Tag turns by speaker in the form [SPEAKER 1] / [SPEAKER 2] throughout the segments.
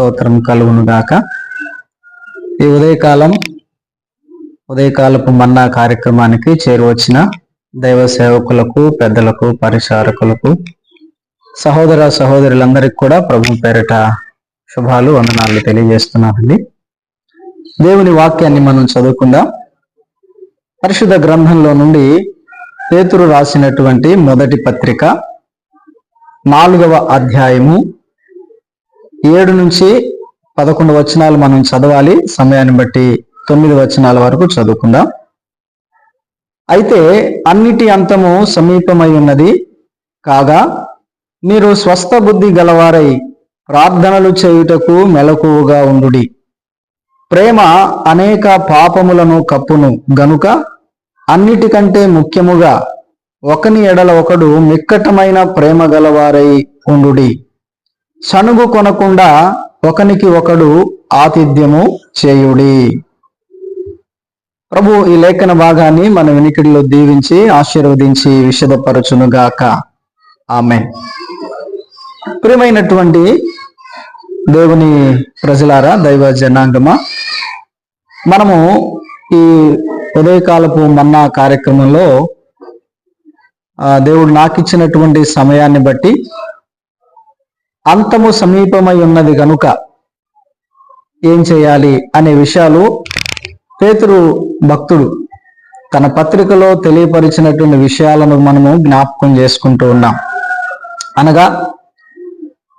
[SPEAKER 1] స్తోత్రం కలుగును గాక ఈ ఉదయకాలం ఉదయకాలపు మన్నా కార్యక్రమానికి చేరువచ్చిన దైవ సేవకులకు పెద్దలకు పరిచారకులకు సహోదర సహోదరులందరికీ కూడా ప్రభు పేరిట శుభాలు వందనాలు తెలియజేస్తున్నానండి దేవుని వాక్యాన్ని మనం చదువుకుందాం. పరిశుద్ధ గ్రంథంలో నుండి పేతురు రాసినటువంటి మొదటి పత్రిక నాలుగవ అధ్యాయము ఏడు నుంచి పదకొండు వచనాలు మనం చదవాలి. సమయాన్ని బట్టి తొమ్మిది వచనాల వరకు చదువుకుందాం. అయితే అన్నిటి అంతము సమీపమై ఉన్నది. కాగా మీరు స్వస్థ బుద్ధి గలవారై ప్రార్థనలు చేయుటకు మెలకువగా ఉండుడి. ప్రేమ అనేక పాపములను కప్పును గనుక అన్నిటికంటే ముఖ్యముగా ఒకని ఎడల ఒకడు మిక్కటమైన ప్రేమ గలవారై ఉండుడి. సనుగు కొనకుండా ఒకనికి ఒకడు ఆతిథ్యము చేయుడి. ప్రభు ఈ లేఖన భాగాన్ని మన వినికిడిలో దీవించి ఆశీర్వదించి విషదపరచునుగాక ఆమె ప్రియమైనటువంటి దేవుని ప్రజలారా దైవ జనాంగమా మనము ఈ ఉదయకాలపు మన్నా కార్యక్రమంలో ఆ, దేవుడు నాకు ఇచ్చినటువంటి సమయాన్ని బట్టి అంతము సమీపమై ఉన్నది గనుక ఏం చేయాలి అనే విషయాలు పేతురు భక్తుడు తన పత్రికలో తెలియపరిచినటువంటి విషయాలను మనము జ్ఞాపకం చేసుకుంటూ ఉన్నాం. అనగా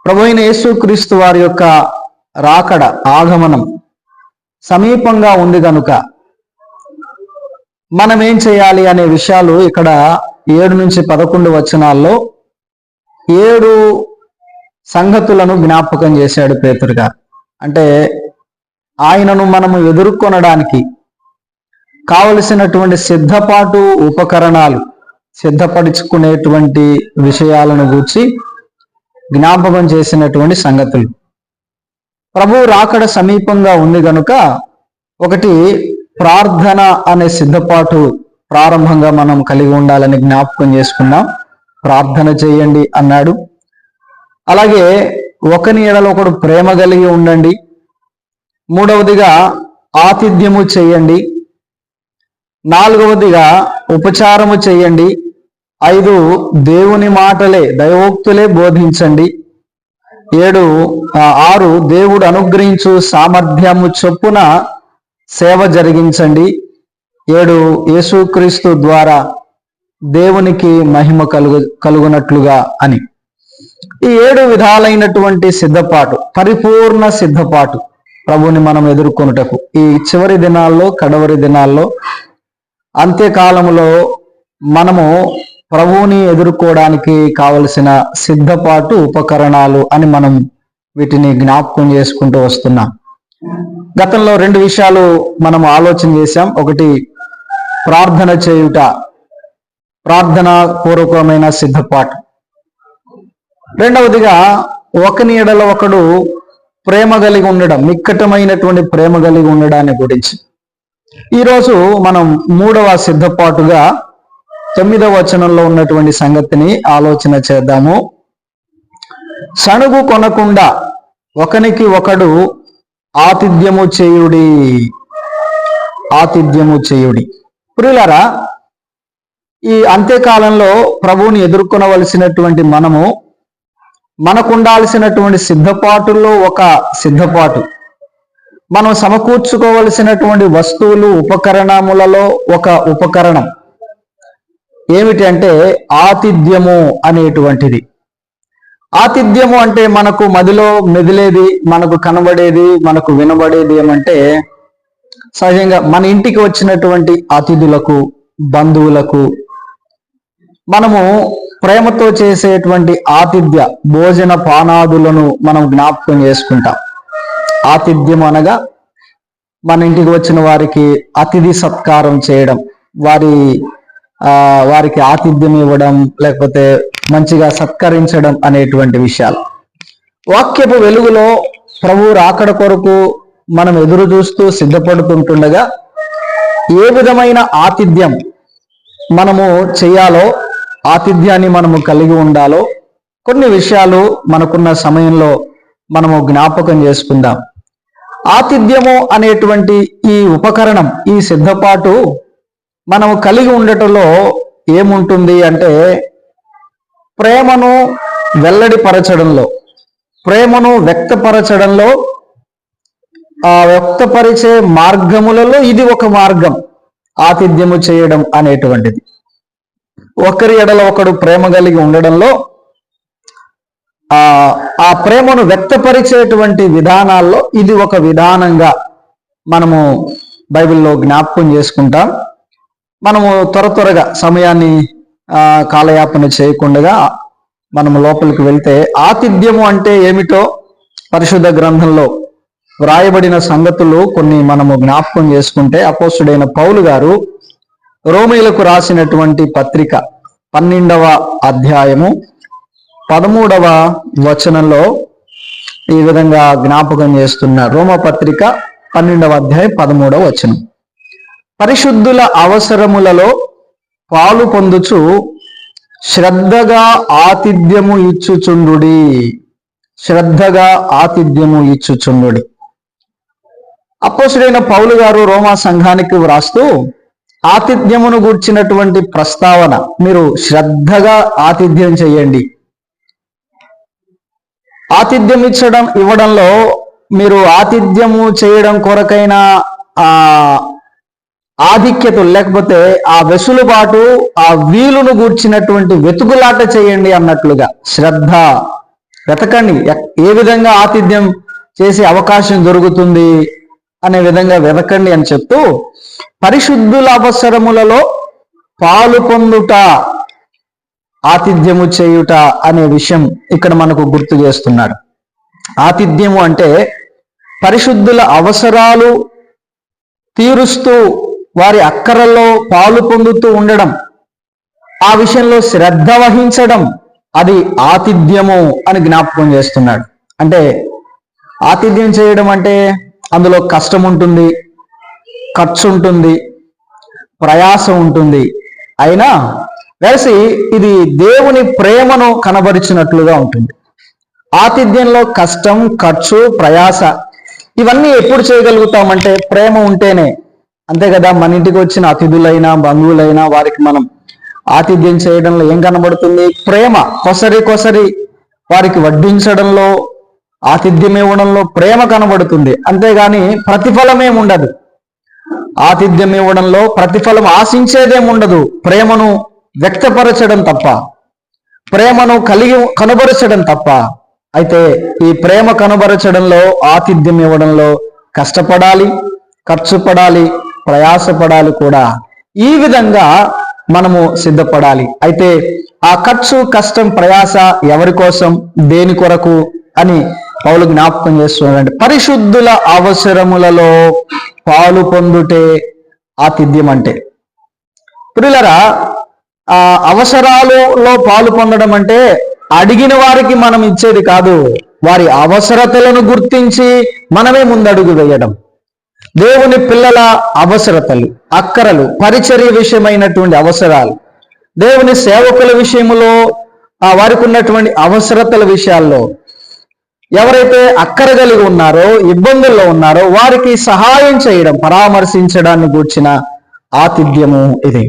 [SPEAKER 1] ప్రభు అయిన యేసుక్రీస్తు వారి యొక్క రాకడ ఆగమనం సమీపంగా ఉంది గనుక మనం ఏం చేయాలి అనే విషయాలు ఇక్కడ ఏడు నుంచి పదకొండు వచనాల్లో ఏడు సంగతులను జ్ఞాపకం చేశాడు పేతురు గారు. అంటే ఆయనను మనము ఎదుర్కొనడానికి కావలసినటువంటి సిద్ధపాటు ఉపకరణాలు సిద్ధపరుచుకునేటువంటి విషయాలను గూర్చి జ్ఞాపకం చేసినటువంటి సంగతులు ప్రభు రాకడ సమీపంగా ఉంది గనుక ఒకటి ప్రార్థన అనే సిద్ధపాటు ప్రారంభంగా మనం కలిగి ఉండాలని జ్ఞాపకం చేసుకున్నాం. ప్రార్థన చేయండి అన్నాడు. అలాగే ఒకని ఎడల ఒకడు ప్రేమ కలిగి ఉండండి. మూడవదిగా ఆతిథ్యము చేయండి. నాలుగవదిగా ఉపచారము చేయండి. ఐదు దేవుని మాటలే దైవోక్తులే బోధించండి. ఏడు ఆరు దేవుడు అనుగ్రహించు సామర్థ్యము చొప్పున సేవ జరిగించండి. ఏడు యేసుక్రీస్తు ద్వారా దేవునికి మహిమ కలుగు కలుగునట్లుగా అని. ఈ ఏడు విధాలైనటువంటి సిద్ధపాటు పరిపూర్ణ సిద్ధపాటు ప్రభుని మనం ఎదుర్కొనుటకు. ఈ చివరి దినాల్లో కడవరి దినాల్లో అంత్యకాలంలో మనము ప్రభువుని ఎదుర్కోవడానికి కావలసిన సిద్ధపాటు ఉపకరణాలు అని మనం వీటిని జ్ఞాపకం చేసుకుంటూ వస్తున్నాం. గతంలో రెండు విషయాలు మనం ఆలోచన చేశాం. ఒకటి ప్రార్థన చేయుట ప్రార్థన పూర్వకమైన సిద్ధపాటు. రెండవదిగా ఒకని ఎడల ఒకడు ప్రేమ కలిగి ఉండడం నిక్కటమైనటువంటి ప్రేమ కలిగి ఉండడాన్ని గురించి. ఈరోజు మనం మూడవ సిద్ధపాటుగా తొమ్మిదవ వచనంలో ఉన్నటువంటి సంగతిని ఆలోచన చేద్దాము. సణుగు కొనకుండా ఒకనికి ఒకడు ఆతిథ్యము చేయుడి ఆతిథ్యము చేయుడి. ప్రియులరా ఈ అంత్యకాలంలో ప్రభువుని ఎదుర్కొనవలసినటువంటి మనము మనకుండాల్సినటువంటి సిద్ధపాటుల్లో ఒక సిద్ధపాటు. మనం సమకూర్చుకోవలసినటువంటి వస్తువులు ఉపకరణములలో ఒక ఉపకరణం. ఏమిటి అంటే ఆతిథ్యము అనేటువంటిది. ఆతిథ్యము అంటే మనకు మదిలో మెదిలేది మనకు కనబడేది మనకు వినబడేది ఏమంటే సహజంగా మన ఇంటికి వచ్చినటువంటి అతిథులకు బంధువులకు మనము ప్రేమతో చేసేటువంటి ఆతిథ్య భోజన పానాదులను మనం జ్ఞాపకం చేసుకుంటాం. ఆతిథ్యం అనగా మన ఇంటికి వచ్చిన వారికి అతిథి సత్కారం చేయడం వారి ఆ వారికి ఆతిథ్యం ఇవ్వడం లేకపోతే మంచిగా సత్కరించడం అనేటువంటి విషయాలు. వాక్యపు వెలుగులో ప్రభు రాకడ కొరకు మనం ఎదురు చూస్తూ సిద్ధపడుతుంటుండగా ఏ విధమైన ఆతిథ్యం మనము చేయాలో ఆతిథ్యాన్ని మనము కలిగి ఉండాలో కొన్ని విషయాలు మనకున్న సమయంలో మనము జ్ఞాపకం చేసుకుందాం. ఆతిథ్యము అనేటువంటి ఈ ఉపకరణం ఈ సిద్ధపాటు మనము కలిగి ఉండటంలో ఏముంటుంది అంటే ప్రేమను వెల్లడిపరచడంలో ప్రేమను వ్యక్తపరచడంలో ఆ వ్యక్తపరిచే మార్గములలో ఇది ఒక మార్గం ఆతిథ్యము చేయడం అనేటువంటిది. ఒకరి ఎడల ఒకడు ప్రేమ కలిగి ఉండడంలో ఆ ఆ ప్రేమను వ్యక్తపరిచేటువంటి విధానాల్లో ఇది ఒక విధానంగా మనము బైబిల్లో జ్ఞాపకం చేసుకుంటాం. మనము త్వర త్వరగా సమయాన్ని కాలయాపన చేయకుండా మనము లోపలికి వెళ్తే ఆతిథ్యము అంటే ఏమిటో పరిశుద్ధ గ్రంథంలో వ్రాయబడిన సంగతులు కొన్ని మనము జ్ఞాపకం చేసుకుంటే అపోస్తుడైన పౌలు గారు రోమిలకు రాసినటువంటి పత్రిక పన్నెండవ అధ్యాయము పదమూడవ వచనంలో ఈ విధంగా జ్ఞాపకం చేస్తున్నారు రోమ పత్రిక పన్నెండవ అధ్యాయం పదమూడవ వచనం. పరిశుద్ధుల అవసరములలో పాలు పొందుచు శ్రద్ధగా ఆతిథ్యము ఇచ్చుచుండుడి. శ్రద్ధగా ఆతిథ్యము ఇచ్చుచుండుడి. అపోసుడైన పౌలు గారు రోమా సంఘానికి వ్రాస్తూ ఆతిథ్యమును గూర్చినటువంటి ప్రస్తావన మీరు శ్రద్ధగా ఆతిథ్యం చేయండి. ఆతిథ్యం ఇచ్చడం ఇవ్వడంలో మీరు ఆతిథ్యము చేయడం కొరకైన ఆ ఆధిక్యత లేకపోతే ఆ వెసులుబాటు ఆ వీలును గూర్చినటువంటి వెతుకులాట చేయండి అన్నట్లుగా శ్రద్ధ వెతకండి. ఏ విధంగా ఆతిథ్యం చేసే అవకాశం దొరుకుతుంది? అనే విధంగా వెతకండి అని చెప్తూ పరిశుద్ధుల అవసరములలో పాలు పొందుట ఆతిథ్యము చేయుట అనే విషయం ఇక్కడ మనకు గుర్తు చేస్తున్నాడు. ఆతిథ్యము అంటే పరిశుద్ధుల అవసరాలు తీరుస్తూ వారి అక్కరల్లో పాలు పొందుతూ ఉండడం. ఆ విషయంలో శ్రద్ధ వహించడం అది ఆతిథ్యము అని జ్ఞాపకం చేస్తున్నాడు. అంటే ఆతిథ్యం చేయడం అంటే అందులో కష్టం ఉంటుంది ఖర్చు ఉంటుంది ప్రయాసం ఉంటుంది. అయినా కలిసి ఇది దేవుని ప్రేమను కనబరిచినట్లుగా ఉంటుంది. ఆతిథ్యంలో కష్టం ఖర్చు ప్రయాస ఇవన్నీ ఎప్పుడు చేయగలుగుతామంటే ప్రేమ ఉంటేనే. అంతే కదా మన ఇంటికి వచ్చిన అతిథులైనా బంధువులైనా వారికి మనం ఆతిథ్యం చేయడంలో ఏం కనబడుతుంది? ప్రేమ. కొసరి కొసరి వారికి వడ్డించడంలో ఆతిథ్యం ఇవ్వడంలో ప్రేమ కనబడుతుంది. అంతేగాని ప్రతిఫలమేం ఉండదు. ఆతిథ్యం ఇవ్వడంలో ప్రతిఫలం ఆశించేదేం ఉండదు. ప్రేమను వ్యక్తపరచడం తప్ప ప్రేమను కలిగి కనబరచడం తప్ప. అయితే ఈ ప్రేమ కనబరచడంలో ఆతిథ్యం ఇవ్వడంలో కష్టపడాలి ఖర్చు పడాలి ప్రయాసపడాలి కూడా. ఈ విధంగా మనము సిద్ధపడాలి. అయితే ఆ ఖర్చు కష్టం ప్రయాస ఎవరి కోసం? దేని కొరకు? అని పౌలు జ్ఞాపకం చేస్తున్నాడంటే పరిశుద్ధుల అవసరములలో పాలు పొందుటే ఆతిథ్యం అంటే ప్రియులరా ఆ అవసరాలలో పాలు పొందడం అంటే అడిగిన వారికి మనం ఇచ్చేది కాదు వారి అవసరతలను గుర్తించి మనమే ముందడుగు వేయడం. దేవుని పిల్లల అవసరతలు అక్కరలు పరిచర్య విషయమైనటువంటి అవసరాలు దేవుని సేవకుల విషయములో ఆ వారికి ఉన్నటువంటి అవసరతల విషయాల్లో ఎవరైతే అక్కర కలిగి ఉన్నారో ఇబ్బందుల్లో ఉన్నారో వారికి సహాయం చేయడం పరామర్శించడాన్ని గూర్చిన ఆతిథ్యము ఇది.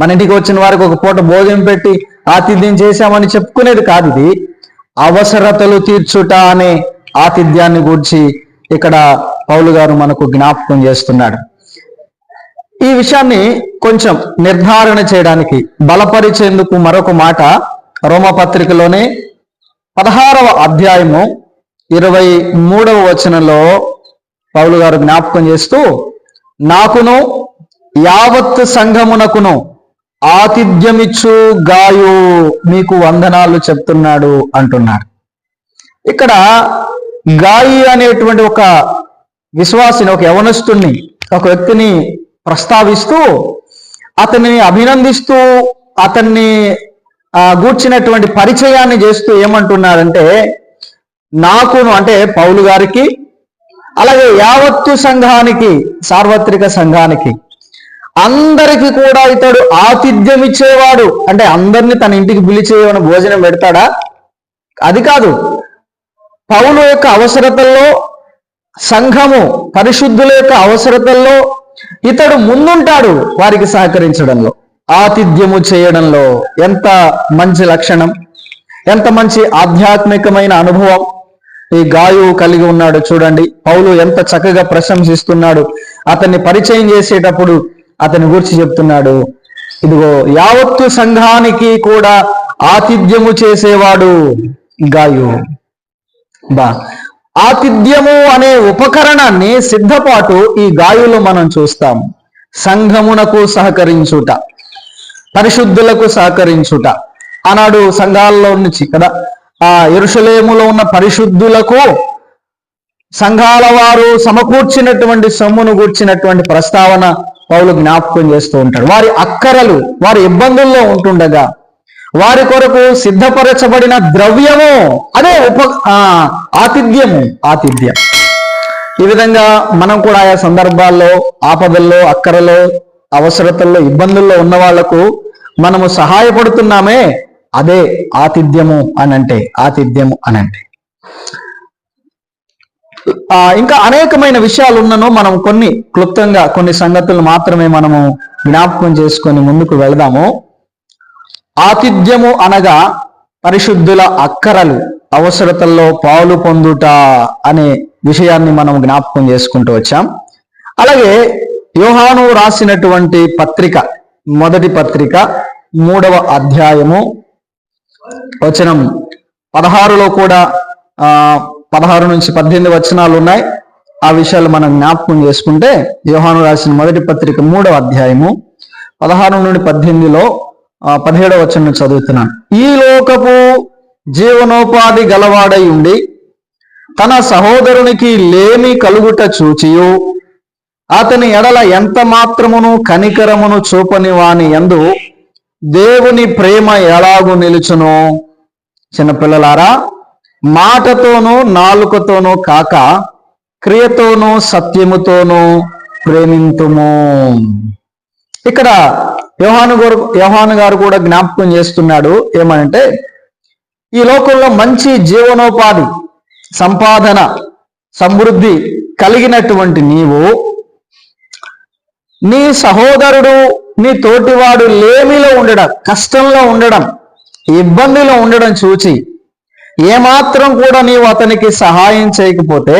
[SPEAKER 1] మన ఇంటికి వచ్చిన వారికి ఒక పూట భోజనం పెట్టి ఆతిథ్యం చేశామని చెప్పుకునేది కాదు ఇది. అవసరతలు తీర్చుట అనే ఆతిథ్యాన్ని గూర్చి ఇక్కడ పౌలు గారు మనకు జ్ఞాపకం చేస్తున్నాడు. ఈ విషయాన్ని కొంచెం నిర్ధారణ చేయడానికి బలపరిచేందుకు మరొక మాట రోమపత్రికలోనే పదహారవ అధ్యాయము ఇరవై మూడవ వచనంలో పౌలు గారు జ్ఞాపకం చేస్తూ నాకును యావత్ సంఘమునకును ఆతిథ్యమిచ్చు గాయు మీకు వందనాలు చెప్తున్నాడు అంటున్నాడు ఇక్కడ గాయి అనేటువంటి ఒక విశ్వాసిని ఒక యవనస్తుణ్ణి ఒక వ్యక్తిని ప్రస్తావిస్తూ అతనిని అభినందిస్తూ అతన్ని గూర్చినటువంటి పరిచయాన్ని చేస్తూ ఏమంటున్నారంటే నాకును అంటే పౌలు గారికి అలాగే యావత్తు సంఘానికి సార్వత్రిక సంఘానికి అందరికి కూడా ఇతడు ఆతిథ్యం ఇచ్చేవాడు. అంటే అందరిని తన ఇంటికి పిలిచేయమని భోజనం పెడతాడా? అది కాదు. పౌలు యొక్క అవసరతల్లో సంఘము పరిశుద్ధుల యొక్క అవసరతల్లో ఇతడు ముందుంటాడు వారికి సహకరించడంలో. ఆతిథ్యము చేయడంలో ఎంత మంచి లక్షణం ఎంత మంచి ఆధ్యాత్మికమైన అనుభవం ఈ గాయువు కలిగి ఉన్నాడు చూడండి. పౌలు ఎంత చక్కగా ప్రశంసిస్తున్నాడు. అతన్ని పరిచయం చేసేటప్పుడు అతని గురించి చెప్తున్నాడు. ఇదిగో యావత్తు సంఘానికి కూడా ఆతిథ్యము చేసేవాడు గాయు. బా ఆతిథ్యము అనే ఉపకరణాన్ని సిద్ధపాటు ఈ గాయులు మనం చూస్తాం. సంఘమునకు సహకరించుట. పరిశుద్ధులకు సహకరించుట. ఆనాడు సంఘాల్లో నుంచి కదా ఆ ఎరుషలేములో ఉన్న పరిశుద్ధులకు సంఘాల వారు సమకూర్చినటువంటి సొమ్మును కూర్చినటువంటి ప్రస్తావన పౌలు జ్ఞాపకం చేస్తూ ఉంటాడు. వారి అక్కరలు వారి ఇబ్బందుల్లో ఉంటుండగా వారి కొరకు సిద్ధపరచబడిన ద్రవ్యము అదే ఉప ఆతిథ్యము ఆతిథ్యం. ఈ విధంగా మనం కూడా ఆయా సందర్భాల్లో ఆపదల్లో అక్కరలో అవసరతల్లో ఇబ్బందుల్లో ఉన్న వాళ్ళకు మనము సహాయపడుతున్నామే అదే ఆతిథ్యము అనంటే ఆతిథ్యము అనంటే. అంటే ఇంకా అనేకమైన విషయాలు ఉన్నను మనం కొన్ని క్లుప్తంగా కొన్ని సంగతులు మాత్రమే మనము జ్ఞాపకం చేసుకొని ముందుకు వెళదాము. ఆతిథ్యము అనగా పరిశుద్ధుల అక్కరలు అవసరతల్లో పాలు పొందుట అనే విషయాన్ని మనం జ్ఞాపకం చేసుకుంటూ వచ్చాం. అలాగే యోహాను రాసినటువంటి పత్రిక మొదటి పత్రిక మూడవ అధ్యాయము వచనం పదహారులో కూడా ఆ పదహారు నుంచి పద్దెనిమిది వచనాలు ఉన్నాయి. ఆ విషయాలు మనం జ్ఞాపకం చేసుకుంటే యోహాను రాసిన మొదటి పత్రిక మూడవ అధ్యాయము పదహారు నుండి పద్దెనిమిదిలో ఆ, పదిహేడవ వచనం చదువుతున్నాను. ఈ లోకపు జీవనోపాధి గలవాడై ఉండి తన సహోదరునికి లేమి కలుగుట చూచియు. అతని ఎడల ఎంత మాత్రమును కనికరమును చూపని వాని యందు దేవుని ప్రేమ ఎలాగు నిలుచును? చిన్నపిల్లలారా మాటతోనూ నాలుకతోనూ కాక క్రియతోనూ సత్యముతోనూ ప్రేమింతుము. ఇక్కడ యోహాను గారు యోహాను గారు కూడా జ్ఞాపకం చేస్తున్నాడు ఏమనంటే ఈ లోకంలో మంచి జీవనోపాధి సంపాదన సమృద్ధి కలిగినటువంటి నీవు నీ సహోదరుడు నీ తోటివాడు లేమిలో ఉండడం కష్టంలో ఉండడం ఇబ్బందిలో ఉండడం చూచి ఏమాత్రం కూడా నీవు అతనికి సహాయం చేయకపోతే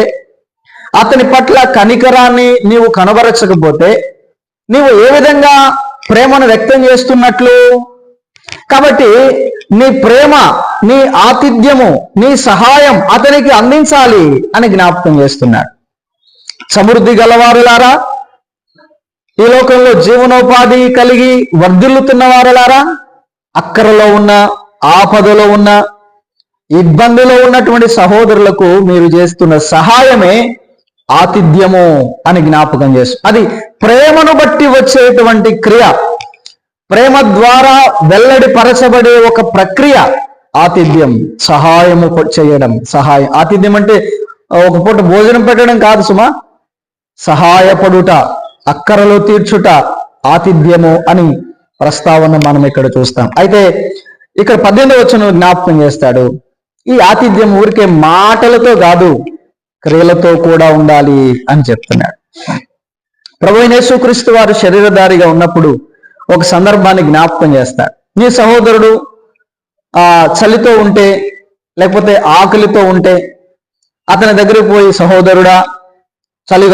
[SPEAKER 1] అతని పట్ల కనికరాన్ని నీవు కనబరచకపోతే నీవు ఏ విధంగా ప్రేమను వ్యక్తం చేస్తున్నట్లు? కాబట్టి నీ ప్రేమ నీ ఆతిథ్యము నీ సహాయం అతనికి అందించాలి అని జ్ఞాపకం చేస్తున్నాడు. సమృద్ధి గలవారులారా ఈ లోకంలో జీవనోపాధి కలిగి వర్ధిల్లుతున్న వారులారా అక్కరలో ఉన్న ఆపదలో ఉన్న ఇబ్బందిలో ఉన్నటువంటి సహోదరులకు మీరు చేస్తున్న సహాయమే ఆతిథ్యము అని జ్ఞాపకం చేస్తు అది ప్రేమను బట్టి వచ్చేటువంటి క్రియ. ప్రేమ ద్వారా వెల్లడి పరచబడే ఒక ప్రక్రియ ఆతిథ్యం సహాయము చేయడం. సహాయం ఆతిథ్యం అంటే ఒక పూట భోజనం పెట్టడం కాదు సుమా సహాయపడుట. అక్కరలో తీర్చుట ఆతిథ్యము అని ప్రస్తావన మనం ఇక్కడ చూస్తాం. అయితే ఇక్కడ పద్దెనిమిది వచ్చిన జ్ఞాపకం చేస్తాడు. ఈ ఆతిథ్యం ఊరికే మాటలతో కాదు క్రియలతో కూడా ఉండాలి అని చెప్తున్నాడు. ప్రభు యేసుక్రీస్తు వారు శరీరధారిగా ఉన్నప్పుడు ఒక సందర్భాన్ని జ్ఞాపకం చేస్తాడు. నీ సహోదరుడు ఆ చలితో ఉంటే లేకపోతే ఆకలితో ఉంటే అతని దగ్గరికి పోయి సహోదరుడా చలి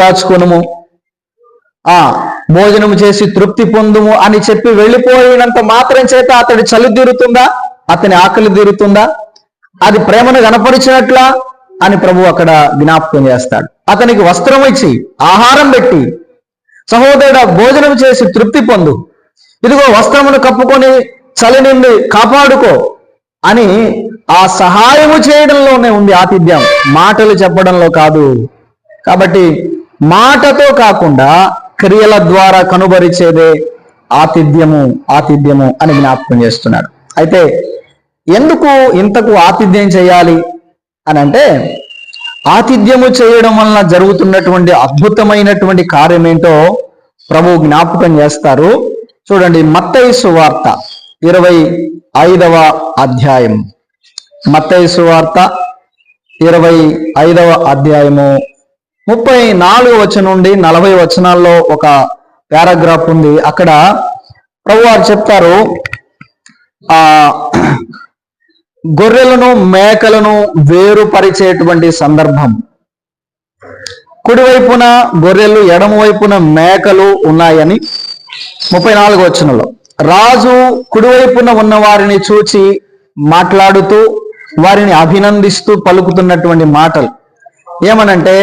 [SPEAKER 1] ఆ భోజనం చేసి తృప్తి పొందుము అని చెప్పి వెళ్ళిపోయినంత మాత్రం చేత అతడి చలి తీరుతుందా? అతని ఆకలి తీరుతుందా? అది ప్రేమను కనపరిచినట్లా? అని ప్రభు అక్కడ జ్ఞాపకం చేస్తాడు. అతనికి వస్త్రం ఇచ్చి ఆహారం పెట్టి సహోదరుడు భోజనం చేసి తృప్తి పొందు. ఇదిగో వస్త్రమును కప్పుకొని చలి నుండి కాపాడుకో అని ఆ సహాయము చేయడంలోనే ఉంది ఆతిథ్యం. మాటలు చెప్పడంలో కాదు. కాబట్టి మాటతో కాకుండా క్రియల ద్వారా కనుబరిచేదే ఆతిథ్యము ఆతిథ్యము అని జ్ఞాపకం చేస్తున్నాడు. అయితే ఎందుకు ఇంతకు ఆతిథ్యం చేయాలి అని అంటే ఆతిథ్యము చేయడం వలన జరుగుతున్నటువంటి అద్భుతమైనటువంటి కార్యం ఏంటో ప్రభు జ్ఞాపకం చేస్తారు. చూడండి మత్తయి వార్త ఇరవై ఐదవ అధ్యాయం మత్తయి వార్త ఇరవై ఐదవ అధ్యాయము ముప్పై నాలుగు వచనం నుండి నలభై వచనాల్లో ఒక పారాగ్రాఫ్ ఉంది. అక్కడ ప్రభు వారు చెప్తారు ఆ గొర్రెలను మేకలను వేరుపరిచేటువంటి సందర్భం. కుడివైపున గొర్రెలు ఎడమ వైపున మేకలు ఉన్నాయని ముప్పై నాలుగు వచనంలో. రాజు కుడివైపున ఉన్న వారిని చూచి మాట్లాడుతూ వారిని అభినందిస్తూ పలుకుతున్నటువంటి మాటలు ఏమనంటే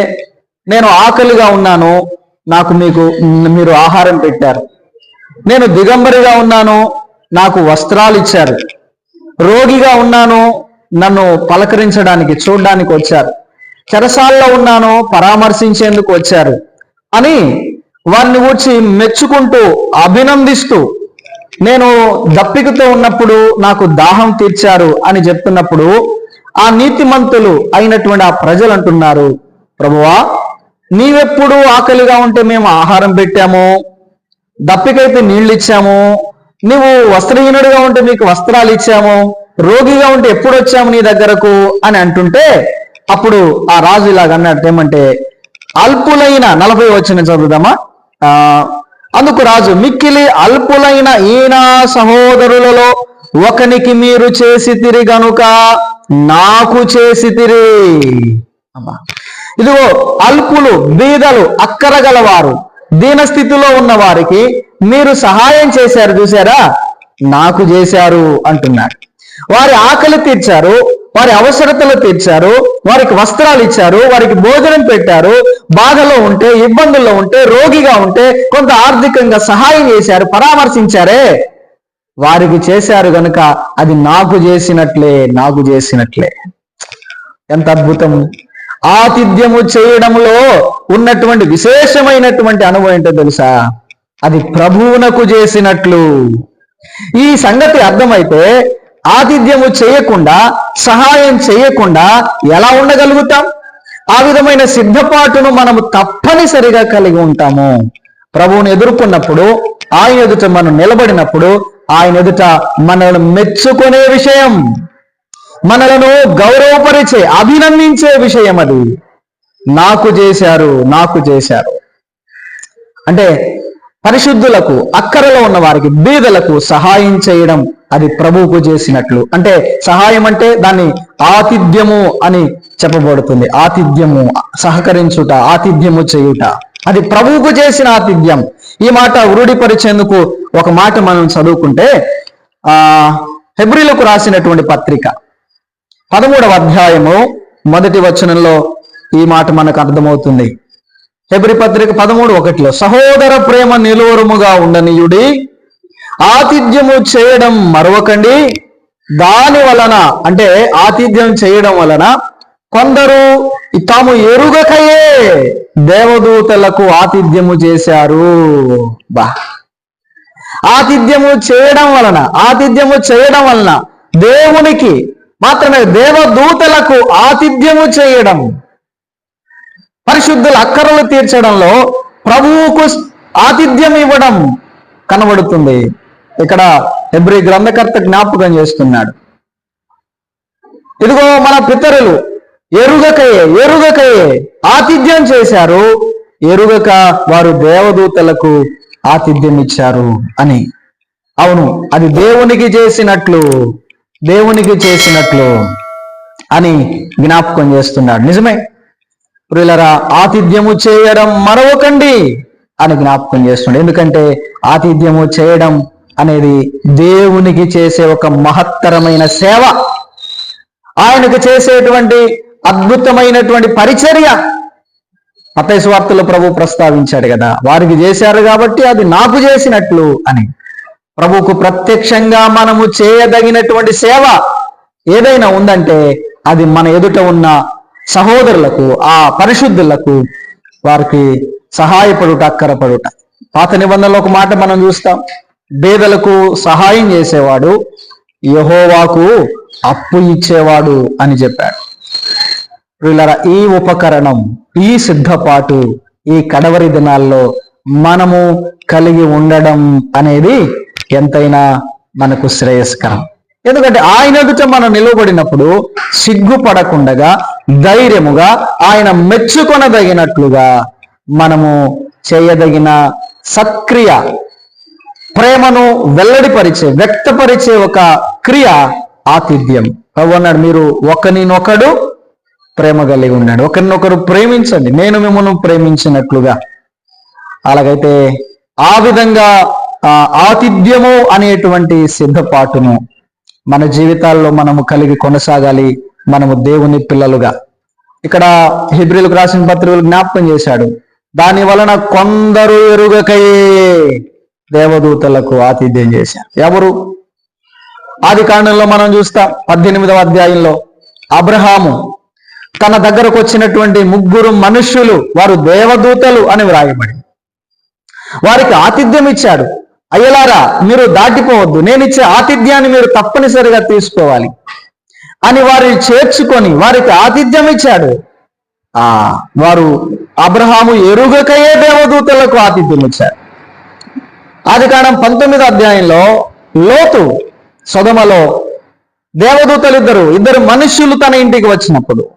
[SPEAKER 1] నేను ఆకలిగా ఉన్నాను నాకు మీకు మీరు ఆహారం పెట్టారు. నేను దిగంబరిగా ఉన్నాను నాకు వస్త్రాలు ఇచ్చారు. రోగిగా ఉన్నాను నన్ను పలకరించడానికి చూడడానికి వచ్చారు. చెరసాల్లో ఉన్నాను పరామర్శించేందుకు వచ్చారు. అని వారిని కూర్చి మెచ్చుకుంటూ అభినందిస్తూ నేను దప్పికతో ఉన్నప్పుడు నాకు దాహం తీర్చారు అని చెప్తున్నప్పుడు ఆ నీతిమంతులు అయినటువంటి ఆ ప్రజలు అంటున్నారు ప్రభువా నీవెప్పుడు ఆకలిగా ఉంటే మేము ఆహారం పెట్టాము దప్పికైతే నీళ్ళు ఇచ్చాము నువ్వు వస్త్రహీనుడిగా ఉంటే మీకు వస్త్రాలు ఇచ్చాము రోగిగా ఉంటే ఎప్పుడు వచ్చాము నీ దగ్గరకు అని అంటుంటే అప్పుడు ఆ రాజు ఇలాగ అన్నట్టు ఏమంటే అల్పులైన నలభై వచ్చిన చదువుదామా? ఆ అందుకు రాజు మిక్కిలి అల్పులైన ఈయన సహోదరులలో ఒకనికి మీరు చేసి తిరిగనుక నాకు చేసి తిరి. అమ్మా. ఇదిగో అల్పులు బీదలు అక్కరగలవారు దీనస్థితిలో ఉన్న వారికి మీరు సహాయం చేశారు చూసారా నాకు చేశారు అంటున్నాడు. వారి ఆకలి తీర్చారు వారి అవసరతలు తీర్చారు వారికి వస్త్రాలు ఇచ్చారు వారికి భోజనం పెట్టారు బాధలో ఉంటే ఇబ్బందుల్లో ఉంటే రోగిగా ఉంటే కొంత ఆర్థికంగా సహాయం చేశారు పరామర్శించారే? వారికి చేశారు గనుక అది నాకు చేసినట్లే నాకు చేసినట్లే. ఎంత అద్భుతం! ఆతిథ్యము చేయడంలో ఉన్నటువంటి విశేషమైనటువంటి అనుభవం ఏంటో తెలుసా? అది ప్రభువునకు చేసినట్లు. ఈ సంగతి అర్థమైతే ఆతిథ్యము చేయకుండా సహాయం చేయకుండా ఎలా ఉండగలుగుతాం? ఆ విధమైన సిద్ధపాటును మనము తప్పనిసరిగా కలిగి ఉంటాము. ప్రభువుని ఎదుర్కొన్నప్పుడు ఆయన ఎదుట మనం నిలబడినప్పుడు ఆయన ఎదుట మనల్ని మెచ్చుకునే విషయం. మనలను గౌరవపరిచే అభినందించే విషయం అది. నాకు చేశారు నాకు చేశారు. అంటే పరిశుద్ధులకు అక్కరలో ఉన్న వారికి బీదలకు సహాయం చేయడం అది ప్రభువుకు చేసినట్లు. అంటే సహాయం అంటే దాన్ని ఆతిథ్యము అని చెప్పబడుతుంది. ఆతిథ్యము సహకరించుట ఆతిథ్యము చేయుట. అది ప్రభువుకు చేసిన ఆతిథ్యం. ఈ మాట ఉరుడిపరిచేందుకు ఒక మాట మనం చదువుకుంటే ఆ హెబ్రిలకు రాసినటువంటి పత్రిక. పదమూడవ అధ్యాయము మొదటి వచనంలో ఈ మాట మనకు అర్థమవుతుంది. హెబ్రి పత్రిక పదమూడు ఒకటిలో సహోదర ప్రేమ నిలువరముగా ఉండనీయుడి ఆతిథ్యము చేయడం మరవకండి. దాని వలన అంటే ఆతిథ్యం చేయడం వలన కొందరు తాము ఎరుగకయే దేవదూతలకు ఆతిథ్యము చేశారు. బా. ఆతిథ్యము చేయడం వలన ఆతిథ్యము చేయడం వలన దేవునికి మాత్రమే దేవదూతలకు ఆతిథ్యము చేయడం. పరిశుద్ధుల అక్కరలు తీర్చడంలో ప్రభువుకు ఆతిథ్యం ఇవ్వడం కనబడుతుంది. ఇక్కడ ఎబ్రి గ్రంథకర్త జ్ఞాపకం చేస్తున్నాడు. ఇదిగో మన పితరులు ఎరుగకయే ఎరుగకయే ఆతిథ్యం చేశారు. ఎరుగక వారు దేవదూతలకు ఆతిథ్యం ఇచ్చారు అని. అవును అది దేవునికి చేసినట్లు. దేవునికి చేసినట్లు అని జ్ఞాపకం చేస్తున్నాడు. నిజమే. ప్రియులరా ఆతిథ్యము చేయడం మరవకండి అని జ్ఞాపకం చేస్తున్నాడు. ఎందుకంటే ఆతిథ్యము చేయడం అనేది దేవునికి చేసే ఒక మహత్తరమైన సేవ. ఆయనకు చేసేటువంటి అద్భుతమైనటువంటి పరిచర్య. మతైసు ప్రభు ప్రస్తావించాడు కదా వారికి చేశారు కాబట్టి అది నాకు చేసినట్లు అని. ప్రభుకు ప్రత్యక్షంగా మనము చేయదగినటువంటి సేవ ఏదైనా ఉందంటే అది మన ఎదుట ఉన్న సహోదరులకు ఆ పరిశుద్ధులకు వారికి సహాయపడుట అక్కరపడుట. పాత నిబంధనలో ఒక మాట మనం చూస్తాం. బేదలకు సహాయం చేసేవాడు యహోవాకు అప్పు ఇచ్చేవాడు అని చెప్పాడు. వీళ్ళరా ఈ ఉపకరణం ఈ సిద్ధపాటు ఈ కడవరి దినాల్లో మనము కలిగి ఉండడం అనేది ఎంతైనా మనకు శ్రేయస్కరం. ఎందుకంటే ఆయన ఎదుట మనం నిలబడినప్పుడు సిగ్గుపడకుండగా ధైర్యముగా ఆయన మెచ్చుకొనదగినట్లుగా మనము చేయదగిన సక్రియ ప్రేమను వెల్లడిపరిచే వ్యక్తపరిచే ఒక క్రియ ఆతిథ్యం. ప్రభు అన్నాడు మీరు ఒకరినొకడు ప్రేమ కలిగి ఉన్నాడు ఒకరినొకరు ప్రేమించండి. నేను మిమ్మల్ని ప్రేమించినట్లుగా. అలాగైతే ఆ విధంగా ఆతిథ్యము అనేటువంటి సిద్ధపాటును మన జీవితాల్లో మనము కలిగి కొనసాగాలి మనము దేవుని పిల్లలుగా. ఇక్కడ హిబ్రిలకు రాసిన పత్రికలు జ్ఞాపకం చేశాడు. దాని వలన కొందరు ఎరుగకయే దేవదూతలకు ఆతిథ్యం చేశారు. ఎవరు? ఆది కాండంలో మనం చూస్తాం పద్దెనిమిదవ అధ్యాయంలో అబ్రహాము తన దగ్గరకు వచ్చినటువంటి ముగ్గురు మనుష్యులు వారు దేవదూతలు అని వ్రాయబడి వారికి ఆతిథ్యం ఇచ్చాడు. అయ్యలారా మీరు దాటిపోవద్దు. నేను ఇచ్చే ఆతిథ్యాన్ని మీరు తప్పనిసరిగా తీసుకోవాలి. అని వారిని చేర్చుకొని వారికి ఆతిథ్యం ఇచ్చాడు. ఆ వారు అబ్రహాము ఎరుగకయే దేవదూతలకు ఆతిథ్యం ఇచ్చారు. ఆది కాలం పంతొమ్మిది అధ్యాయంలో లోతు సొదమలో దేవదూతలు ఇద్దరు ఇద్దరు మనుష్యులు తన ఇంటికి వచ్చినప్పుడు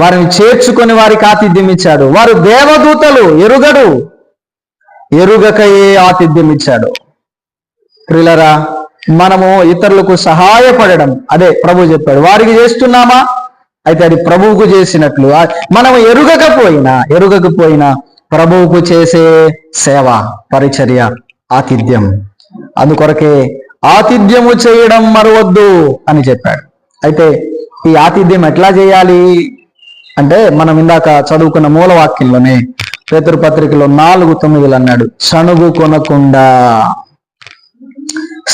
[SPEAKER 1] వారిని చేర్చుకొని వారికి ఆతిథ్యం ఇచ్చాడు. వారు దేవదూతలు ఎరుగడు ఎరుగకయే ఆతిథ్యం ఇచ్చాడు ప్రిలరా మనము ఇతరులకు సహాయపడడం. అదే ప్రభు చెప్పాడు. వారికి చేస్తున్నామా? అయితే అది ప్రభువుకు చేసినట్లు. మనం ఎరుగకపోయినా ఎరుగకపోయినా ప్రభువుకు చేసే సేవ పరిచర్య ఆతిథ్యం. అందుకొరకే ఆతిథ్యము చేయడం మరవద్దు అని చెప్పాడు. అయితే ఈ ఆతిథ్యం ఎట్లా చేయాలి? అంటే మనం ఇందాక చదువుకున్న మూలవాక్యంలోనే పేతురు పత్రికలో నాలుగు తొమ్మిదిలు అన్నాడు సణుగు కొనకుండా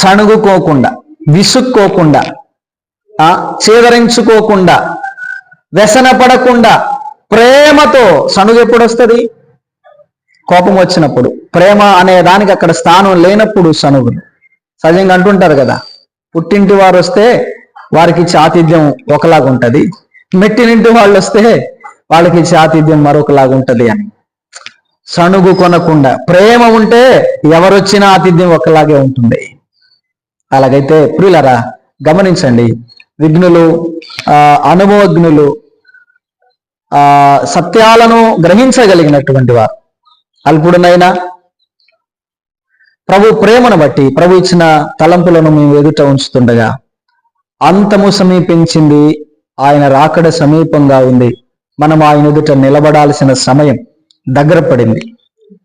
[SPEAKER 1] సణుగుకోకుండా విసుక్కోకుండా ఆ చేదరించుకోకుండా వ్యసన పడకుండా ప్రేమతో సణుగు ఎప్పుడు వస్తుంది? కోపం వచ్చినప్పుడు. ప్రేమ అనే దానికి అక్కడ స్థానం లేనప్పుడు సనుగు సహజంగా అంటుంటారు కదా పుట్టింటి వారు వస్తే వారికి చాతిథ్యం ఒకలాగా ఉంటది మెట్టినింటి వాళ్ళు వస్తే వాళ్ళకి చాతిథ్యం మరొకలాగా ఉంటది అని. సణుగు కొనకుండా. ప్రేమ ఉంటే ఎవరొచ్చినా ఆతిథ్యం ఒకలాగే ఉంటుంది. అలాగైతే ప్రియులరా గమనించండి. విఘ్నులు ఆ అనుభవజ్ఞులు ఆ సత్యాలను గ్రహించగలిగినటువంటి వారు. అల్పుడునైనా ప్రభు ప్రేమను బట్టి ప్రభు ఇచ్చిన తలంపులను మేము ఎదుట ఉంచుతుండగా అంతము సమీపించింది ఆయన రాకడ సమీపంగా ఉంది. మనం ఆయన ఎదుట నిలబడాల్సిన సమయం దగ్గర పడింది.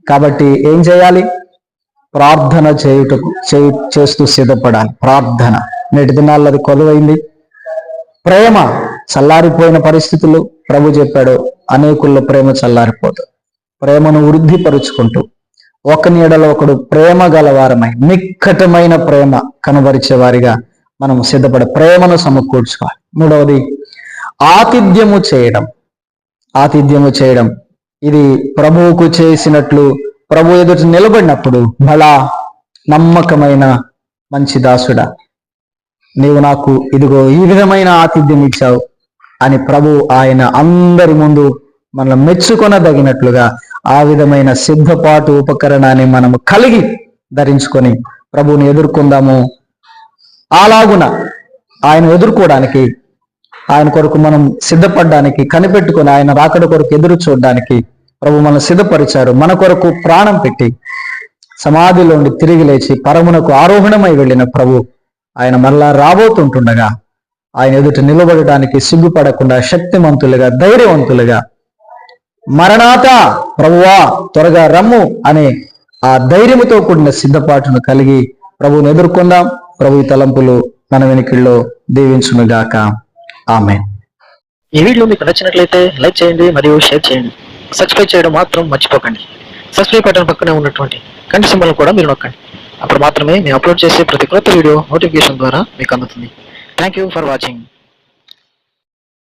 [SPEAKER 1] కాబట్టి ఏం చేయాలి? ప్రార్థన చేయుటకు చేయి చేస్తూ సిద్ధపడాలి. ప్రార్థన. నేటి దినాల్లో అది కొలువైంది. ప్రేమ చల్లారిపోయిన పరిస్థితులు ప్రభు చెప్పాడు అనేకుల్లో ప్రేమ చల్లారిపోదు. ప్రేమను వృద్ధిపరుచుకుంటూ ఒక నీడలో ఒకడు ప్రేమ గలవారమై నిక్కటమైన ప్రేమ కనబరిచే వారిగా మనం సిద్ధపడ ప్రేమను సమకూర్చుకోవాలి. మూడవది ఆతిథ్యము చేయడం. ఆతిథ్యము చేయడం ఇది ప్రభువుకు చేసినట్లు ప్రభు ఎదుట నిలబడినప్పుడు బలా నమ్మకమైన మంచి దాసుడా. నీవు నాకు ఇదిగో ఈ విధమైన ఆతిథ్యం ఇచ్చావు అని ప్రభు ఆయన అందరి ముందు మనం మెచ్చుకొనదగినట్లుగా ఆ విధమైన సిద్ధపాటు ఉపకరణాన్ని మనము కలిగి ధరించుకొని ప్రభువుని ఎదుర్కొందాము. అలాగున ఆయన ఎదుర్కోవడానికి ఆయన కొరకు మనం సిద్ధపడడానికి కనిపెట్టుకొని ఆయన రాకడ కొరకు ఎదురు చూడడానికి ప్రభు మనం సిద్ధపరిచారు. మన కొరకు ప్రాణం పెట్టి సమాధిలోండి తిరిగి లేచి పరమునకు ఆరోహణమై వెళ్ళిన ప్రభు ఆయన మరలా రాబోతుంటుండగా ఆయన ఎదుట నిలబడటానికి సిగ్గుపడకుండా శక్తిమంతులుగా ధైర్యవంతులుగా మరణాత ప్రభువా త్వరగా రమ్ము అనే ఆ ధైర్యముతో కూడిన సిద్ధపాటును కలిగి ప్రభువుని ఎదుర్కొందాం. ప్రభు తలంపులు మన వెనుకల్లో దీవించునుగాక. ఆమె
[SPEAKER 2] ఈ వీడియో మీకు నచ్చినట్లయితే లైక్ చేయండి మరియు షేర్ చేయండి. సబ్స్క్రైబ్ చేయడం మాత్రం మర్చిపోకండి. సబ్స్క్రైబ్ బటన్ పక్కనే ఉన్నటువంటి కంటి సింబల్ కూడా మీరు నొక్కండి. అప్పుడు మాత్రమే మేము అప్లోడ్ చేసే ప్రతి కొత్త వీడియో నోటిఫికేషన్ ద్వారా మీకు అందుతుంది. Thank you for watching